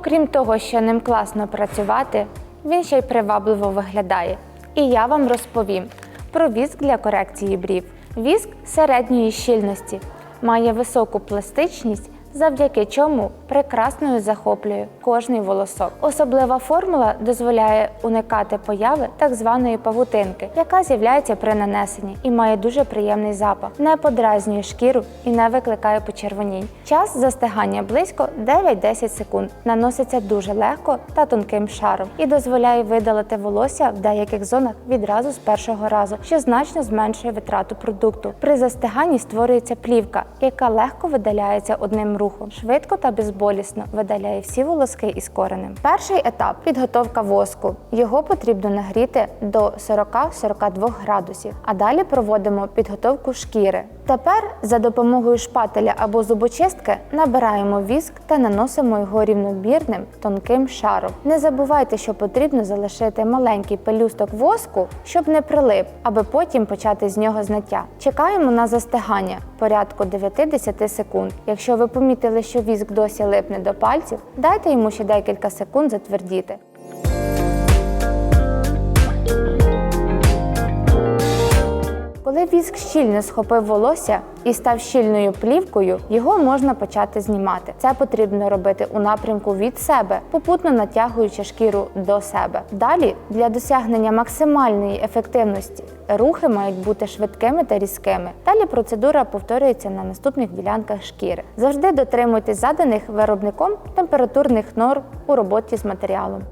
Окрім того, що ним класно працювати, він ще й привабливо виглядає. І я вам розповім про віск для корекції брів. Віск середньої щільності має високу пластичність, завдяки чому прекрасною захоплює кожний волосок. Особлива формула дозволяє уникати появи так званої павутинки, яка з'являється при нанесенні і має дуже приємний запах, не подразнює шкіру і не викликає почервонінь. Час застигання близько 9-10 секунд. Наноситься дуже легко та тонким шаром і дозволяє видалити волосся в деяких зонах відразу з першого разу, що значно зменшує витрату продукту. При застиганні створюється плівка, яка легко видаляється одним рухом, швидко та безболісно видаляє всі волоски із коренем. Перший етап підготовка воску. Його потрібно нагріти до 40-42 градусів, а далі проводимо підготовку шкіри. Тепер за допомогою шпателя або зубочистки набираємо віск та наносимо його рівномірним тонким шаром. Не забувайте, що потрібно залишити маленький пелюсток воску, щоб не прилип, аби потім почати з нього зняття. Чекаємо на застигання порядку 9-10 секунд. Якщо ви помітили, що віск досі липне до пальців, дайте йому ще декілька секунд затвердіти. Коли віск щільно схопив волосся і став щільною плівкою, його можна почати знімати. Це потрібно робити у напрямку від себе, попутно натягуючи шкіру до себе. Далі для досягнення максимальної ефективності рухи мають бути швидкими та різкими. Далі процедура повторюється на наступних ділянках шкіри. Завжди дотримуйтесь заданих виробником температурних норм у роботі з матеріалом.